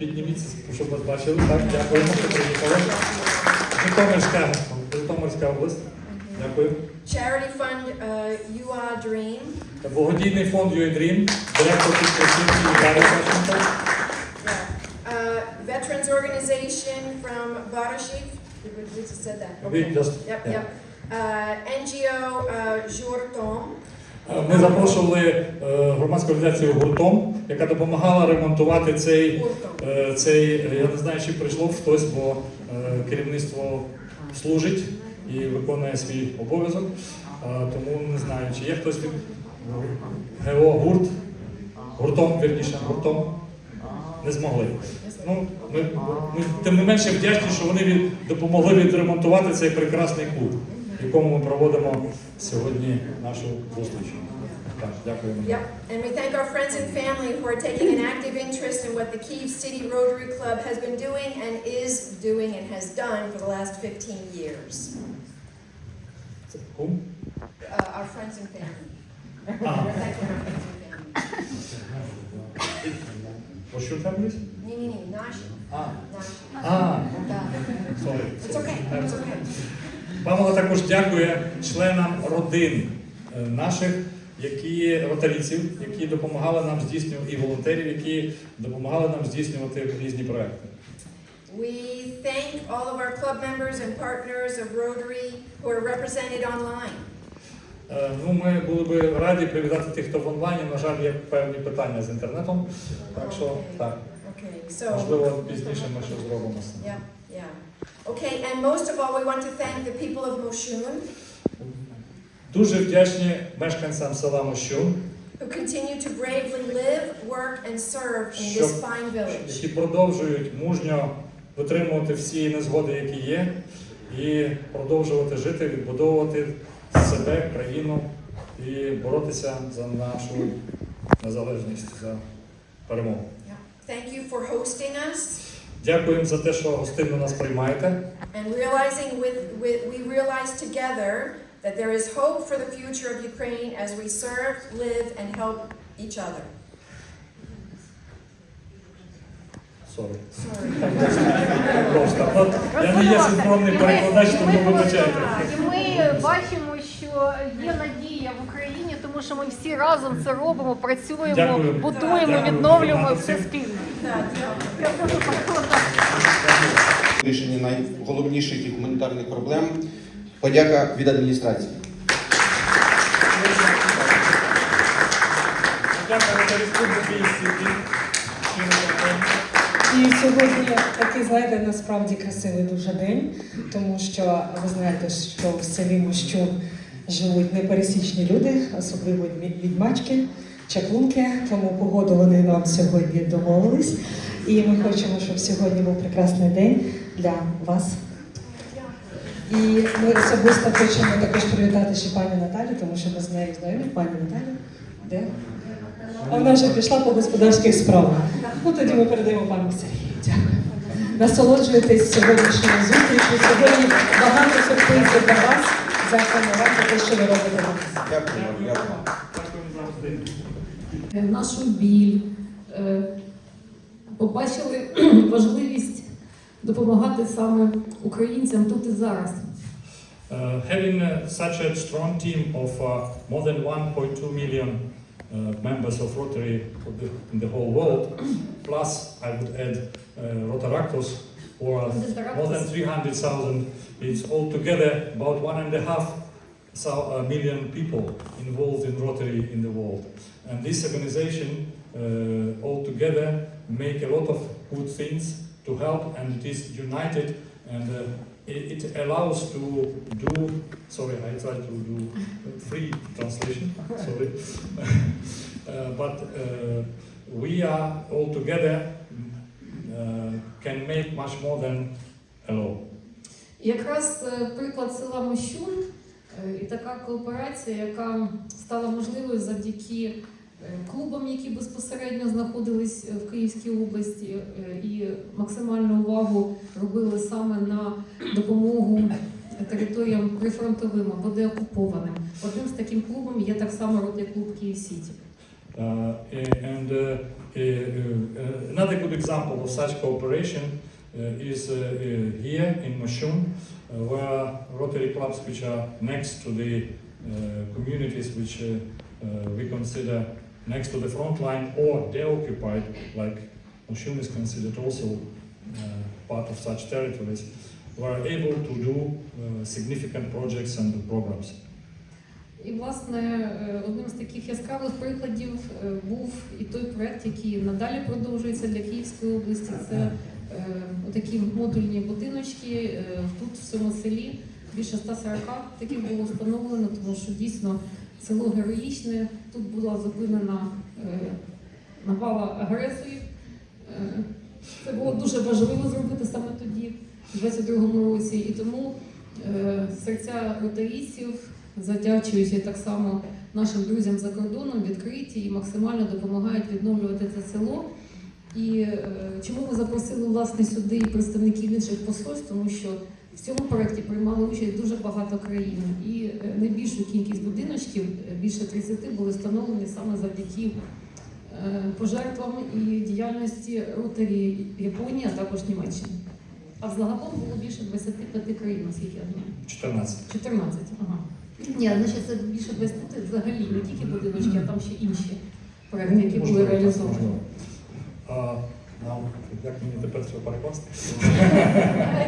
Підніміться, щоб вас бачили. Так, дякуємо, що приїхали. Житомирська, Житомирська область. Дякую. Charity fund uh, You Are Dream. Благодійний фонд UA Dream, директор підприємства Віталій Савченко. Yeah. Uh, Veterans Organization from Barashik. We we just said that. We just- Yep, yeah. yep. Uh, NGO uh, Jour Е, Ми запрошували е, громадську організацію гуртом, яка допомагала ремонтувати цей, е, цей. е, Я не знаю, чи прийшло хтось, бо керівництво служить і виконує свій обов'язок. Тому не знаю, чи є хтось від ГО гурт, гуртом, вірніше, гуртом. Не змогли. Ну, ми, ми тим не менше вдячні, що вони від, допомогли відремонтувати цей прекрасний клуб, в якому ми проводимо сьогодні нашу зустріч. Так, дякуємо. Yep. And we thank our friends and family who are taking an active interest in what the Kiev City Rotary Club has been doing and is doing and has done for the last 15 years. Це кум? Uh, our friends and family. А, Thank you, our friends and family. what's your family? Ні, ні, ні, наші, А, наші. а, Так. sorry. It's okay, it's okay. Павло також дякує членам родин е, наших, які ротарійців, які допомагали нам здійснювати і волонтерів, які допомагали нам здійснювати різні проекти. We thank all of our club members and partners of Rotary who are represented online. Е, Ну, ми були би раді привітати тих, хто в онлайні. На жаль, є певні питання з інтернетом. Так що так, можливо, пізніше ми щось зробимо. yeah, yeah. Okay, and most of all, we want to thank the people of Moshun Дуже вдячні мешканцям села Мощун, who continue to bravely live, work, and serve in this fine village. які продовжують мужньо витримувати всі незгоди, які є, і продовжувати жити, відбудовувати себе, країну і боротися за нашу незалежність, за перемогу. Thank you for hosting us Дякуємо за те, що гостинно нас приймаєте. and realizing with, with we realize together that there is hope for the future of Ukraine as we serve, live, and help each other. Sorry. Sorry. Просто. Я не є синхронний перекладач, тому вибачайте. Що є надія в Україні, тому що ми всі разом це робимо, працюємо, Дякую. будуємо, Дякую. відновлюємо Дякую. все спільно. Так, Я дуже перекладаю. Вирішення найголовніших і гуманітарних проблем. Подяка від адміністрації. І сьогодні такий, знаєте, насправді красивий дуже день, тому що ви знаєте, що в селі Мощун живуть непересічні люди, особливо відьмачки, чаклунки, тому погоду вони нам сьогодні домовились. І ми хочемо, щоб сьогодні був прекрасний день для вас. І ми особисто хочемо також привітати ще пані Наталю, тому що ми з нею знайомі. Пані Наталя, де? Вона вже пішла по господарських справах. Ну тоді ми передаємо пану Сергію. Дякую. Насолоджуйтесь сьогоднішньою зустрічю. Сьогодні багато сюрпризів для вас. Дякуємо вам за те, що ви робите нас. Дякую. Дякую. Е, нашу біль, е, побачили важливість допомагати саме українцям тут і зараз. Uh, having uh, such a strong team of uh, more than 1.2 million uh, members of Rotary for the, in the whole world, plus I would add uh, Rotaractos, who are more than 300,000. It's altogether about one and a half uh, million people involved in Rotary in the world. And this organization uh, altogether make a lot of good things to help and it is united and uh, it, it allows to do, sorry, I try to do free translation, sorry. uh, but uh, we are all together uh, can make much more than alone. Якраз е, приклад села Мощун е, і така кооперація, яка стала можливою завдяки е, клубам, які безпосередньо знаходились в Київській області, і максимальну увагу робили саме на допомогу територіям прифронтовим або деокупованим. Одним з таким клубом є так само Ротary клуб Київ Сіті. Uh, and uh, uh, uh, another good example of such cooperation is uh, here in Moshun, where Rotary clubs which are next to the communities which we consider next to the front line or deoccupied, like Moshun is considered also part of such territories, were able to do significant projects and programs. І, власне, е, одним з таких яскравих прикладів е, був і той проект, який надалі продовжується для Київської області. Це е, такі модульні будиночки тут, в цьому селі. Більше 140 таких було встановлено, тому що дійсно село героїчне. Тут була зупинена навала агресії. Е, Це було дуже важливо зробити саме тоді, в 22-му році. І тому серця ротарійців задячуючи так само нашим друзям за кордоном, відкриті і максимально допомагають відновлювати це село. І е, чому ми запросили власне сюди і представників інших посольств, тому що в цьому проєкті приймали участь дуже багато країн, і е, найбільшу кількість будиночків, е, більше 30, були встановлені саме завдяки пожертвам і діяльності Ротарі Японії, а також Німеччини. А взагалом було більше 25 країн, наскільки я знаю. 14. 14, ага. Ні, значить це більше 20 взагалі не тільки будиночки, а там ще інші проекти, які були реалізовані. А, нам, як мені тепер треба перекласти?